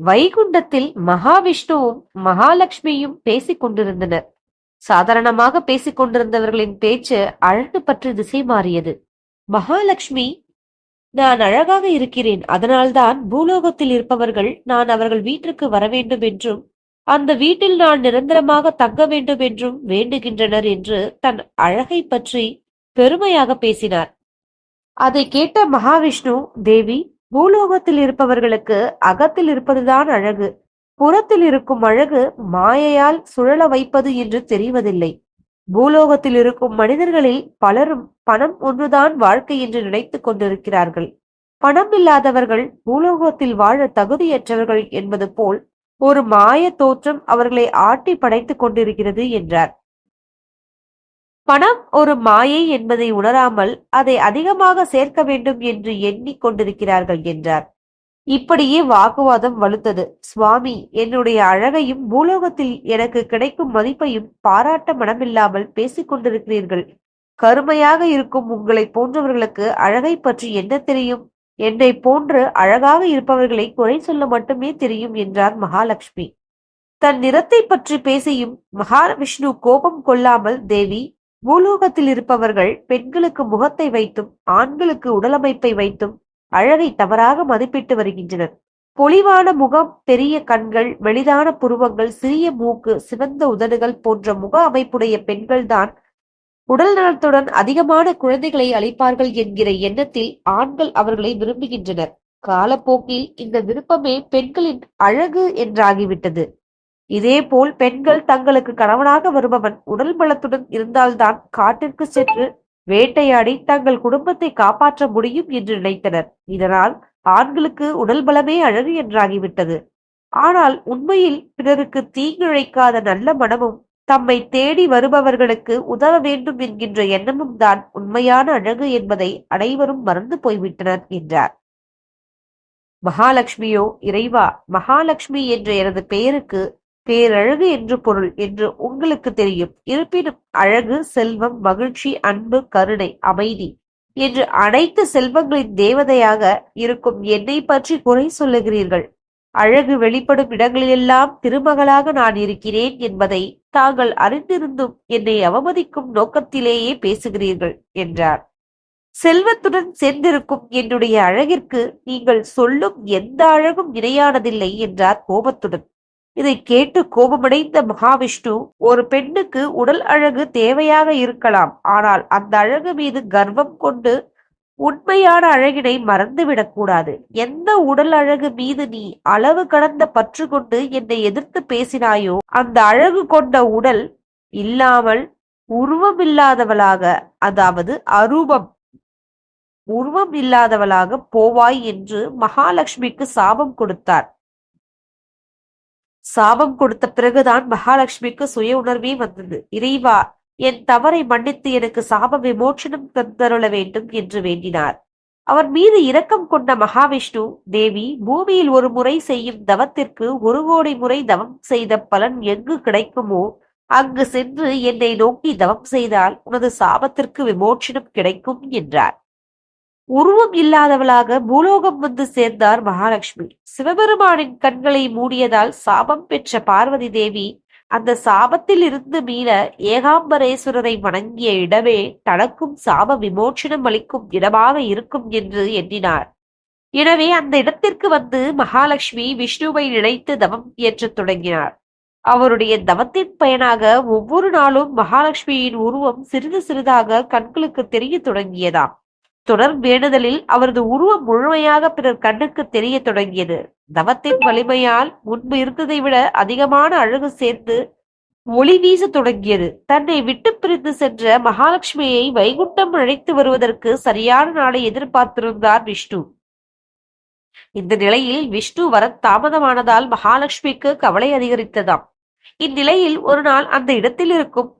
வைகுண்டத்தில் மகாவிஷ்ணுவும் மகாலட்சுமியும் பேசிக் கொண்டிருந்தனர். சாதாரணமாக பேசிக் கொண்டிருந்தவர்களின் பேச்சு அழகு பற்றி திசை மாறியது. மகாலட்சுமி நான் அழகாக இருக்கிறேன். அதனால்தான் பூலோகத்தில் இருப்பவர்கள் நான் அவர்கள் வீட்டிற்கு வர வேண்டும் என்றும் அந்த வீட்டில் நான் நிரந்தரமாக தங்க வேண்டும் என்றும் வேண்டுகின்றனர் என்று தன் அழகை பற்றி பெருமையாக பேசினார். அதை கேட்ட மகாவிஷ்ணு தேவி பூலோகத்தில் இருப்பவர்களுக்கு அகத்தில் இருப்பதுதான் அழகு. புறத்தில் இருக்கும் அழகு மாயையால் சுழல வைப்பது என்று தெரிவதில்லை. பூலோகத்தில் இருக்கும் மனிதர்களில் பலரும் பணம் ஒன்றுதான் வாழ்க்கை என்று நினைத்துக் கொண்டிருக்கிறார்கள். பணம் இல்லாதவர்கள் பூலோகத்தில் வாழ தகுதியற்றவர்கள் என்பது போல் ஒரு மாய தோற்றம் அவர்களை ஆட்டி படைத்துக் கொண்டிருக்கிறது என்றார். பணம் ஒரு மாயை என்பதை உணராமல் அதை அதிகமாக சேர்க்க வேண்டும் என்று எண்ணிக் கொண்டிருக்கிறார்கள் என்றார். இப்படியே வாக்குவாதம் வலுத்தது. சுவாமி என்னுடைய அழகையும் பூலோகத்தில் எனக்கு கிடைக்கும் மதிப்பையும் பாராட்ட மனமில்லாமல் பேசிக் கொண்டிருக்கிறீர்கள். கருமையாக இருக்கும் உங்களை போன்றவர்களுக்கு அழகை பற்றி என்ன தெரியும்? என்னை போன்று அழகாக இருப்பவர்களை குறை சொல்ல மட்டுமே தெரியும் என்றார் மகாலட்சுமி. தன் நிறத்தை பற்றி பேசியும் மகாவிஷ்ணு கோபம் கொள்ளாமல் தேவி பூலோகத்தில் இருப்பவர்கள் பெண்களுக்கு முகத்தை வைத்தும் ஆண்களுக்கு உடலமைப்பை வைத்தும் அழகை தவறாக மதிப்பிட்டு வருகின்றனர். பொலிவான முகம் பெரிய கண்கள் வெளிதான புருவங்கள் சிறிய மூக்கு சிவந்த உதடுகள் போன்ற முக அமைப்புடைய பெண்கள்தான் உடல் நலத்துடன் அதிகமான குழந்தைகளை அளிப்பார்கள் என்கிற எண்ணத்தில் ஆண்கள் அவர்களை விரும்புகின்றனர். காலப்போக்கில் இந்த விருப்பமே பெண்களின் அழகு என்றாகிவிட்டது. இதேபோல் பெண்கள் தங்களுக்கு கணவனாக வருபவன் உடல் பலத்துடன் இருந்தால்தான் காட்டிற்கு சென்று வேட்டையாடி தங்கள் குடும்பத்தை காப்பாற்ற முடியும் என்று நினைத்தனர். இதனால் ஆண்களுக்கு உடல் பலமே அழகு என்றாகிவிட்டது. ஆனால் உண்மையில் பிறருக்கு தீங்கிழைக்காத நல்ல மனமும் தம்மை தேடி வருபவர்களுக்கு உதவ வேண்டும் என்கின்ற எண்ணமும் தான் உண்மையான அழகு என்பதை அனைவரும் மறந்து போய்விட்டனர் என்றார். மகாலட்சுமியோ இறைவா மகாலட்சுமி என்ற எனது பெயருக்கு பேரழகு என்று பொருள் என்று உங்களுக்கு தெரியும். இருப்பினும் அழகு செல்வம் மகிழ்ச்சி அன்பு கருணை அமைதி என்று அனைத்து செல்வங்களின் தேவதையாக இருக்கும் என்னை பற்றி குறை சொல்லுகிறீர்கள். அழகு வெளிப்படும் இடங்களிலெல்லாம் திருமகளாக நான் இருக்கிறேன் என்பதை தாங்கள் அறிந்திருந்தும் என்னை அவமதிக்கும் நோக்கத்திலேயே பேசுகிறீர்கள் என்றார். செல்வத்துடன் சேர்ந்திருக்கும் என்னுடைய அழகிற்கு நீங்கள் சொல்லும் எந்த அழகும் இணையானதில்லை என்றார் கோபத்துடன். இதை கேட்டு கோபமடைந்த மகாவிஷ்ணு ஒரு பெண்ணுக்கு உடல் அழகு தேவையாக இருக்கலாம் ஆனால் அந்த அழகு மீது கர்வம் கொண்டு உண்மையான அழகினை மறந்துவிடக் கூடாது. எந்த உடல் அழகு மீது நீ அளவு கடந்த பற்று கொண்டு என்னை எதிர்த்து பேசினாயோ அந்த அழகு கொண்ட உடல் இல்லாமல் உருவம் இல்லாதவளாக அதாவது அரூபம் உருவம் இல்லாதவளாக போவாய் என்று மகாலட்சுமிக்கு சாபம் கொடுத்தார். சாபம் கொடுத்த பிறகுதான் மகாலட்சுமிக்கு சுய உணர்வே வந்தது. இறைவா என் தவறை மன்னித்து எனக்கு சாப விமோச்சனம் தந்தருள வேண்டும் என்று வேண்டினார். அவர் மீது இரக்கம் கொண்ட மகாவிஷ்ணு தேவி பூமியில் ஒரு முறை செய்யும் தவத்திற்கு ஒரு கோடி முறை தவம் செய்த பலன் எங்கு கிடைக்குமோ அங்கு சென்று என்னை நோக்கி தவம் செய்தால் உனது சாபத்திற்கு விமோச்சனம் கிடைக்கும் என்றார். உருவம் இல்லாதவளாக பூலோகம் வந்து சேர்ந்தார் மகாலட்சுமி. சிவபெருமானின் கண்களை மூடியதால் சாபம் பெற்ற பார்வதி தேவி அந்த சாபத்தில் இருந்து மீள ஏகாம்பரேஸ்வரரை வணங்கிய இடமே தனக்கும் சாப விமோச்சனம் அளிக்கும் இடமாக இருக்கும் என்று எண்ணினார். எனவே அந்த இடத்திற்கு வந்து மகாலட்சுமி விஷ்ணுவை நினைத்து தவம் இயற்றத் தொடங்கினார். அவருடைய தவத்தின் பயனாக ஒவ்வொரு நாளும் மகாலட்சுமியின் உருவம் சிறிது சிறிதாக கண்களுக்கு தெரிய தொடங்கியதாம். தொடர் வேண்டுதலில் அவரது உருவம் முழுமையாக பிறர் கண்ணுக்கு தெரிய தொடங்கியது. தவத்தின் வலிமையால் முன்பு இருந்ததை விட அதிகமான அழகு சேர்ந்து ஒளி வீச தொடங்கியது. தன்னை விட்டு பிரிந்து சென்ற மகாலட்சுமியை வைகுண்டம் அழைத்து வருவதற்கு சரியான நாளை எதிர்பார்த்திருந்தார் விஷ்ணு. இந்த நிலையில் விஷ்ணு வர தாமதமானதால் மகாலட்சுமிக்கு கவலை அதிகரித்ததாம். இந்நிலையில் ஒரு நாள் அந்த இடத்தில் இருக்கும்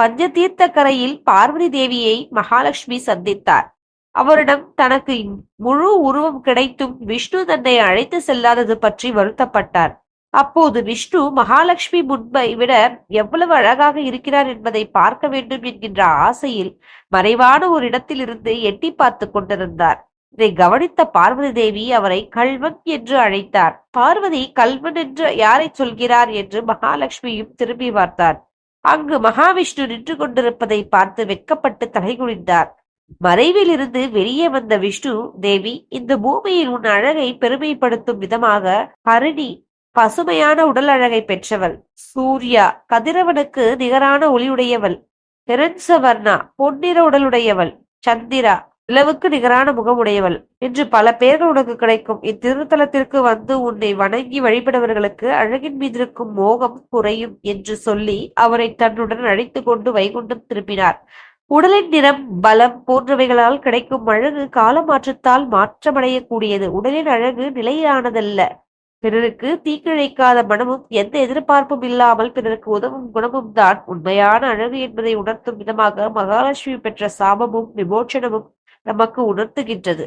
பஞ்சதீர்த்த கரையில் பார்வதி தேவியை மகாலட்சுமி சந்தித்தார். அவரிடம் தனக்கு முழு உருவம் கிடைத்தும் விஷ்ணு தன்னை அழைத்து செல்லாதது பற்றி வருத்தப்பட்டார். அப்போது விஷ்ணு மகாலட்சுமி முன்பை விட எவ்வளவு அழகாக இருக்கிறார் என்பதை பார்க்க வேண்டும் என்கின்ற ஆசையில் மறைவான ஒரு இடத்தில் இருந்து எட்டி பார்த்து கொண்டிருந்தார். இதை கவனித்த பார்வதி தேவி அவரை கல்வன் என்று அழைத்தார். பார்வதி கல்வன் என்று யாரை சொல்கிறார் என்று மகாலட்சுமியும் திரும்பி பார்த்தார். அங்கு மகாவிஷ்ணு நின்று கொண்டிருப்பதை பார்த்து வெட்கப்பட்டு தலைகுனிந்தார் மறைவில் இருந்து வெளியே வந்த விஷ்ணு தேவி இந்த பூமியில் உன் அழகை பெருமைப்படுத்தும் விதமாக ஹரிணி பசுமையான உடல் அழகை பெற்றவள். சூர்யா கதிரவனுக்கு நிகரான ஒளியுடையவள். ஹிரண்சவர்ணா பொன்னிற உடலுடையவள். சந்திரா நிலவுக்கு நிகரான முகமுடையவள். என்று பல பெயர்கள் உனக்கு கிடைக்கும். இத்திருத்தலத்திற்கு வந்து உன்னை வணங்கி வழிபடுவர்களுக்கு அழகின் மீதிருக்கும் மோகம் குறையும் என்று சொல்லி அவரை தன்னுடன் அழைத்து கொண்டு வைகுண்டம் திருப்பினார் உடலின் நிறம் பலம் போன்றவைகளால் கிடைக்கும் அழகு காலமாற்றத்தால் மாற்றமடையக்கூடியது. உடலின் அழகு நிலையானதல்ல. பிறருக்கு தீக்கிழைக்காத மனமும் எந்த எதிர்பார்ப்பும் இல்லாமல் பிறருக்கு உதவும் குணமும் தான். உண்மையான அழகு என்பதை உணர்த்தும் விதமாக மகாலட்சுமி பெற்ற சாபமும் விமோச்சனமும் நமக்கு உணர்த்துகின்றது.